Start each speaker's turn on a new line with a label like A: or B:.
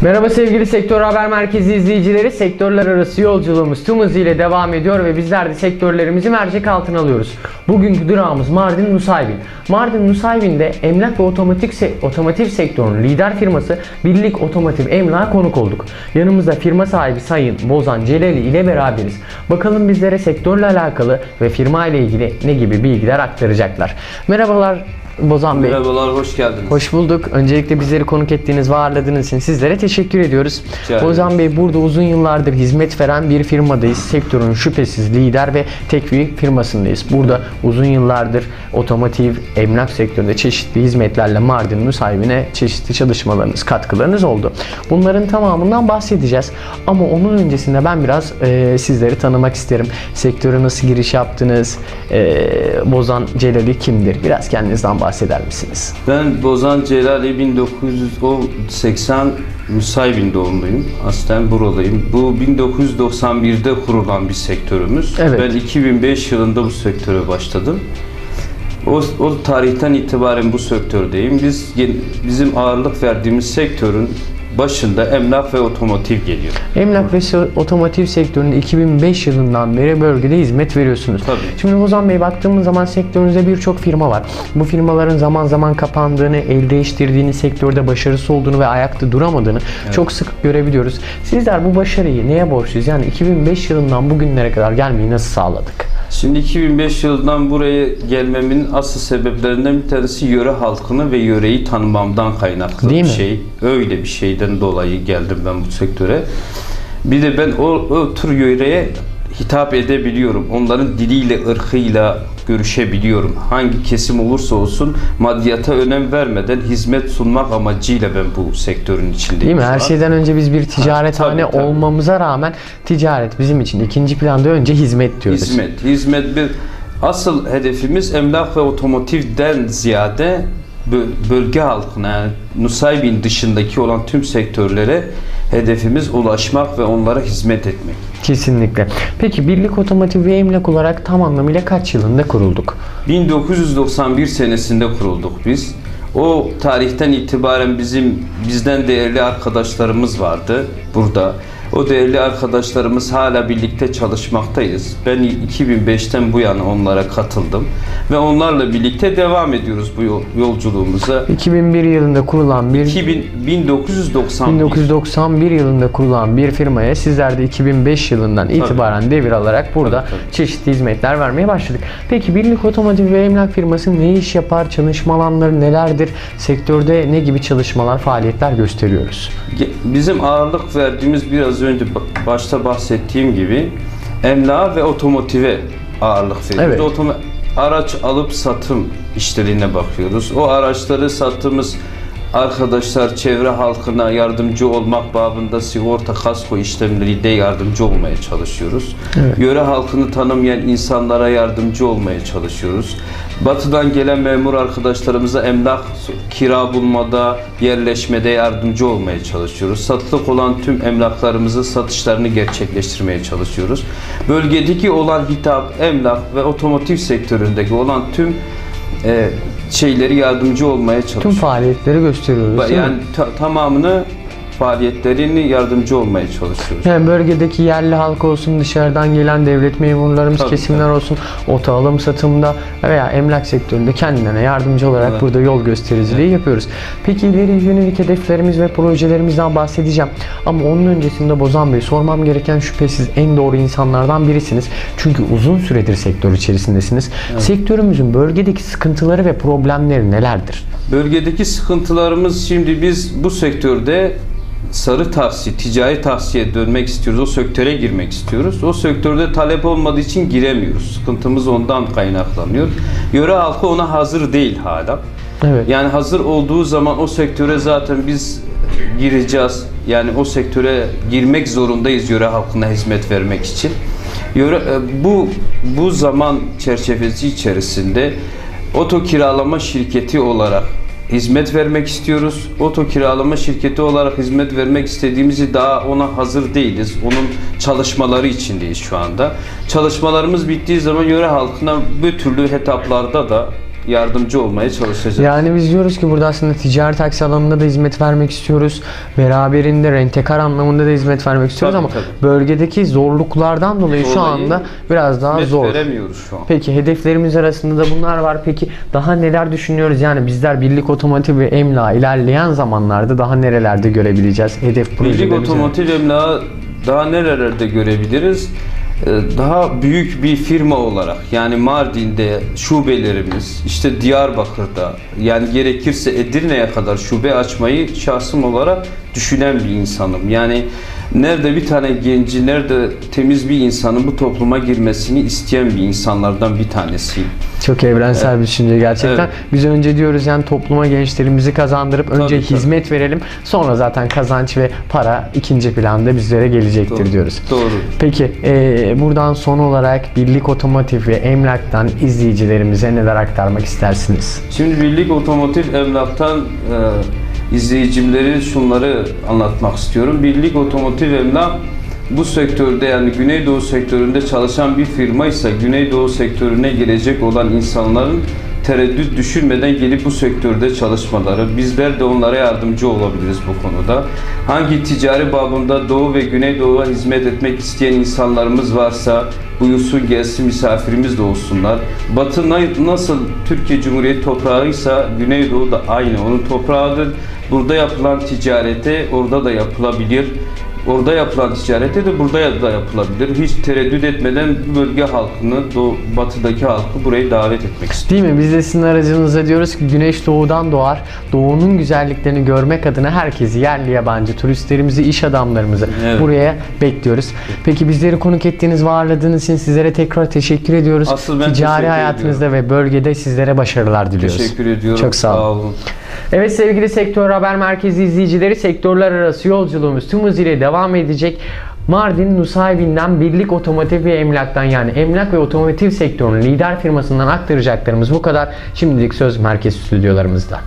A: Merhaba sevgili Sektör Haber Merkezi izleyicileri. Sektörler arası yolculuğumuz tüm hızıyla devam ediyor ve bizler de sektörlerimizi mercek altına alıyoruz. Bugünkü durağımız Mardin Nusaybin. Mardin Nusaybin'de emlak ve otomotiv, se- otomotiv sektörünün lider firması Birlik Otomotiv Emlak'a konuk olduk. Yanımızda firma sahibi Sayın Bozan Celali ile beraberiz. Bakalım bizlere sektörle alakalı ve firma ile ilgili ne gibi bilgiler aktaracaklar. Merhabalar Bozan Bey.
B: Merhabalar, hoş geldiniz.
A: Hoş bulduk. Öncelikle bizleri konuk ettiğiniz ve ağırladığınız için sizlere teşekkür ediyoruz.
B: Rica ederim.
A: Ozan Bey burada uzun yıllardır hizmet veren bir firmadayız. Sektörün şüphesiz lider ve tek bir firmasındayız. Burada uzun yıllardır otomotiv, emlak sektöründe çeşitli hizmetlerle Mardin'in sahibine çeşitli çalışmalarınız, katkılarınız oldu. Bunların tamamından bahsedeceğiz. Ama onun öncesinde ben biraz e, sizleri tanımak isterim. Sektöre nasıl giriş yaptınız? E, Bozan Celali kimdir? Biraz kendinizden bahseder misiniz?
B: Ben Bozan Celali 1980 Nusaybin doğumluyum. Aslen buradayım. Bu 1991'de kurulan bir sektörümüz.
A: Evet.
B: Ben 2005 yılında bu sektöre başladım. O, o tarihten itibaren bu sektördeyim. Biz bizim ağırlık verdiğimiz sektörün başında emlak ve otomotiv geliyor.
A: Emlak ve otomotiv sektöründe 2005 yılından beri bölgede hizmet veriyorsunuz.
B: Tabii.
A: Şimdi Ozan Bey baktığımız zaman sektörünüzde birçok firma var. Bu firmaların zaman zaman kapandığını, el değiştirdiğini, sektörde başarısı olduğunu ve ayakta duramadığını çok sık görebiliyoruz. Sizler bu başarıyı neye borçluyuz? Yani 2005 yılından bugünlere kadar gelmeyi nasıl sağladık?
B: Şimdi 2005 yılından buraya gelmemin asıl sebeplerinden bir tanesi yöre halkını ve yöreyi tanımamdan kaynaklı
A: Değil
B: bir
A: mi?
B: şey. Öyle bir şeyden dolayı geldim ben bu sektöre. Bir de ben o, o tür yöreye hitap edebiliyorum. Onların diliyle, ırkıyla görüşebiliyorum. Hangi kesim olursa olsun maddiyata önem vermeden hizmet sunmak amacıyla ben bu sektörün içindeyim.
A: Değil mi? Her şeyden önce biz bir ticarethane
B: tabii, tabii.
A: olmamıza rağmen ticaret bizim için ikinci planda önce hizmet diyoruz.
B: Hizmet. Hizmet bir asıl hedefimiz emlak ve otomotivden ziyade bölge halkına yani Nusaybin dışındaki olan tüm sektörlere hedefimiz ulaşmak ve onlara hizmet etmek.
A: Kesinlikle. Peki Birlik Otomotiv ve Emlak olarak tam anlamıyla kaç yılında kurulduk?
B: 1991 senesinde kurulduk biz. O tarihten itibaren bizim bizden değerli arkadaşlarımız vardı burada. O değerli arkadaşlarımız hala birlikte çalışmaktayız. Ben 2005'ten bu yana onlara katıldım ve onlarla birlikte devam ediyoruz bu yol- yolculuğumuza.
A: 2001 yılında kurulan bir
B: 2000, 1991
A: 1991 yılında kurulan bir firmaya sizler de 2005 yılından itibaren devir alarak burada
B: Tabii, tabii.
A: çeşitli hizmetler vermeye başladık. Peki Birlik Otomotiv ve Emlak firması ne iş yapar? Çalışma alanları nelerdir? Sektörde ne gibi çalışmalar, faaliyetler gösteriyoruz?
B: Bizim ağırlık verdiğimiz biraz önce ba- başta bahsettiğim gibi emlağa ve otomotive ağırlık veriyoruz.
A: Evet.
B: Otoma- araç alıp satım işlerine bakıyoruz. O araçları sattığımız arkadaşlar çevre halkına yardımcı olmak babında sigorta kasko işlemleriyle yardımcı olmaya çalışıyoruz. Yöre halkını tanımayan insanlara yardımcı olmaya çalışıyoruz. Batıdan gelen memur arkadaşlarımıza emlak kira bulmada, yerleşmede yardımcı olmaya çalışıyoruz. Satılık olan tüm emlaklarımızı satışlarını gerçekleştirmeye çalışıyoruz. Bölgedeki olan hitap, emlak ve otomotiv sektöründeki olan tüm e, şeyleri yardımcı olmaya
A: Tüm
B: çalışıyoruz.
A: faaliyetleri gösteriyoruz. değil mi?
B: Yani ta- tamamını faaliyetlerini yardımcı olmaya çalışıyoruz.
A: Yani bölgedeki yerli halk olsun, dışarıdan gelen devlet memurlarımız,
B: Tabii,
A: kesimler olsun, oto alım satımda veya emlak sektöründe kendilerine yardımcı olarak
B: Evet.
A: burada yol göstericiliği yapıyoruz. Peki ileri yönelik hedeflerimiz ve projelerimizden bahsedeceğim. Ama onun öncesinde Bozan Bey sormam gereken şüphesiz en doğru insanlardan birisiniz. Çünkü uzun süredir sektör içerisindesiniz. Sektörümüzün bölgedeki sıkıntıları ve problemleri nelerdir?
B: Bölgedeki sıkıntılarımız şimdi biz bu sektörde sarı tahsiye, ticari tahsiye dönmek istiyoruz. O sektöre girmek istiyoruz. O sektörde talep olmadığı için giremiyoruz. Sıkıntımız ondan kaynaklanıyor. Yöre halkı ona hazır değil hala.
A: Evet.
B: Yani hazır olduğu zaman o sektöre zaten biz gireceğiz. Yani o sektöre girmek zorundayız yöre halkına hizmet vermek için. Yöre, e, bu bu zaman çerçevesi içerisinde oto kiralama şirketi olarak hizmet vermek istiyoruz. Oto kiralama şirketi olarak hizmet vermek istediğimizi daha ona hazır değiliz. Onun çalışmaları içindeyiz şu anda. Çalışmalarımız bittiği zaman yöre halkına bu türlü etaplarda da yardımcı olmaya çalışacağız.
A: Yani biz diyoruz ki burada aslında ticari taksi alanında da hizmet vermek istiyoruz. Beraberinde rentekar anlamında da hizmet vermek istiyoruz
B: Tabii,
A: ama
B: tabii.
A: bölgedeki zorluklardan dolayı şu anda biraz daha
B: Hizmet
A: zor.
B: veremiyoruz şu an.
A: Peki hedeflerimiz arasında da bunlar var. Peki daha neler düşünüyoruz? Yani bizler birlik otomotiv ve emla ilerleyen zamanlarda daha nerelerde görebileceğiz? Hedef
B: Birlik
A: projelerimizi.
B: otomotiv emlakı daha nerelerde görebiliriz? Ee, Daha büyük bir firma olarak yani Mardin'de şubelerimiz, işte Diyarbakır'da yani gerekirse Edirne'ye kadar şube açmayı şahsım olarak düşünen bir insanım. Yani nerede bir tane genci, nerede temiz bir insanın bu topluma girmesini isteyen bir insanlardan bir tanesiyim.
A: Çok evrensel bir düşünce gerçekten.
B: Evet.
A: Biz önce diyoruz yani topluma gençlerimizi kazandırıp önce
B: Tabii, tabii.
A: hizmet verelim. Sonra zaten kazanç ve para ikinci planda bizlere gelecektir
B: Doğru.
A: diyoruz.
B: Doğru.
A: Peki eee, buradan son olarak Birlik Otomotiv ve Emlak'tan izleyicilerimize neler aktarmak istersiniz?
B: Şimdi Birlik Otomotiv Emlak'tan e, izleyicimleri şunları anlatmak istiyorum. Birlik Otomotiv Emlak bu sektörde yani Güneydoğu sektöründe çalışan bir firma ise Güneydoğu sektörüne gelecek olan insanların tereddüt düşünmeden gelip bu sektörde çalışmaları, bizler de onlara yardımcı olabiliriz bu konuda. Hangi ticari babında Doğu ve Güneydoğu'ya hizmet etmek isteyen insanlarımız varsa buyursun gelsin misafirimiz de olsunlar. Batı na- nasıl Türkiye Cumhuriyeti toprağıysa Güneydoğu da aynı onun toprağıdır. Burada yapılan ticarete orada da yapılabilir. Orada yapılan ticarete de burada da yapılabilir. Hiç tereddüt etmeden bölge halkını, doğu, batıdaki halkı buraya davet etmek istiyorum.
A: Değil mi? Biz de sizin aracınıza diyoruz ki güneş doğudan doğar. Doğunun güzelliklerini görmek adına herkesi yerli yabancı turistlerimizi, iş adamlarımızı
B: Evet.
A: buraya bekliyoruz. Peki bizleri konuk ettiğiniz ve ağırladığınız için sizlere tekrar teşekkür ediyoruz.
B: Asıl ben
A: Ticari
B: teşekkür
A: hayatınızda ve bölgede sizlere başarılar diliyoruz.
B: Teşekkür ediyorum.
A: Çok sağ olun.
B: olun.
A: Evet sevgili Sektör Haber Merkezi izleyicileri sektörler arası yolculuğumuz tüm hızıyla devam edecek. Mardin Nusaybin'den Birlik Otomotiv ve Emlak'tan yani emlak ve otomotiv sektörünün lider firmasından aktaracaklarımız bu kadar. Şimdilik söz merkez stüdyolarımızda.